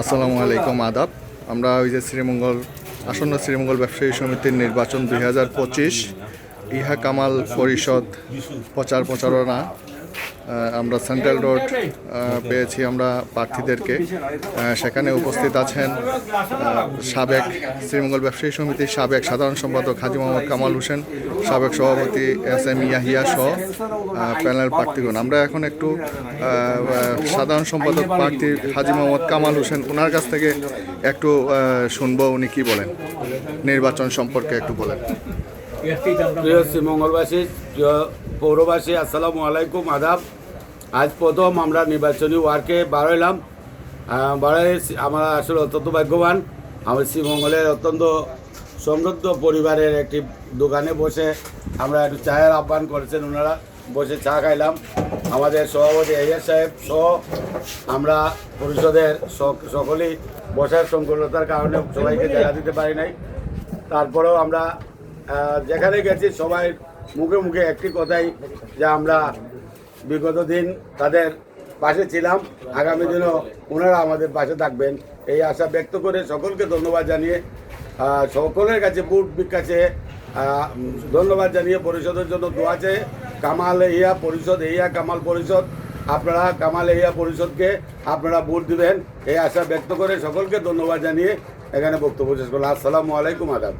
আসসালামু আলাইকুম, আদাব। আমরা ওই যে শ্রীমঙ্গল, আসন্ন শ্রীমঙ্গল ব্যবসায়ী সমিতির নির্বাচন দুই হাজার পঁচিশ ইহা কামাল পরিষদ, প্রচার প্রচারণা আমরা সেন্ট্রাল রোড পেয়েছি আমরা প্রার্থীদেরকে। সেখানে উপস্থিত আছেন সাবেক শ্রীমঙ্গল ব্যবসায়ী সমিতির সাবেক সাধারণ সম্পাদক হাজি মোহাম্মদ কামাল হোসেন, সাবেক সভাপতি এস এম ইয়াহিয়া সহ প্যানেল প্রার্থীগণ। আমরা এখন একটু সাধারণ সম্পাদক প্রার্থী হাজি মোহাম্মদ কামাল হোসেন ওনার কাছ থেকে একটু শুনব উনি কি বলেন। নির্বাচন সম্পর্কে একটু বলেন। প্রিয় শ্রীমঙ্গলবাসী প্রিয় পৌরবাসী, আসসালামু আলাইকুম, আদাব। আজ প্রথম আমরা নির্বাচনী ওয়ার্কে বাড়াইলাম বাড়াই আমরা আসলে অত্যন্ত ভাগ্যবান। আমার শ্রীমঙ্গলের অত্যন্ত সমৃদ্ধ পরিবারের একটি দোকানে বসে আমরা একটু চায়ের আহ্বান করেছেন, ওনারা বসে চা খাইলাম। আমাদের সভাপতি এয়ার সাহেব সহ আমরা পরিষদের সকলেই বসার সংকলতার কারণে সবাইকে জায়গা দিতে পারি নাই। তারপরেও আমরা যেখানে গেছি সবাই মুখে মুখে একটি কথাই যে আমরা বিগত দিন তাদের পাশে ছিলাম। আগামী দিনও ওনারা আমাদের পাশে থাকবেন। এই আশা ব্যক্ত করে সকলকে ধন্যবাদ জানিয়ে সকলের কাছে বুট উম, ধন্যবাদ জানিয়ে পরিষদের জন্য দোয়া চেয়ে কামাল ইয়া পরিষদ ইয়া কামাল পরিষদ আপনারা কামাল ইয়া পরিষদকে আপনারা ভোট দিবেন। এই আশা ব্যক্ত করে সকলকে ধন্যবাদ জানিয়ে এখানে বক্তব্য শেষ করলাম। আসসালামু আলাইকুম আদাব।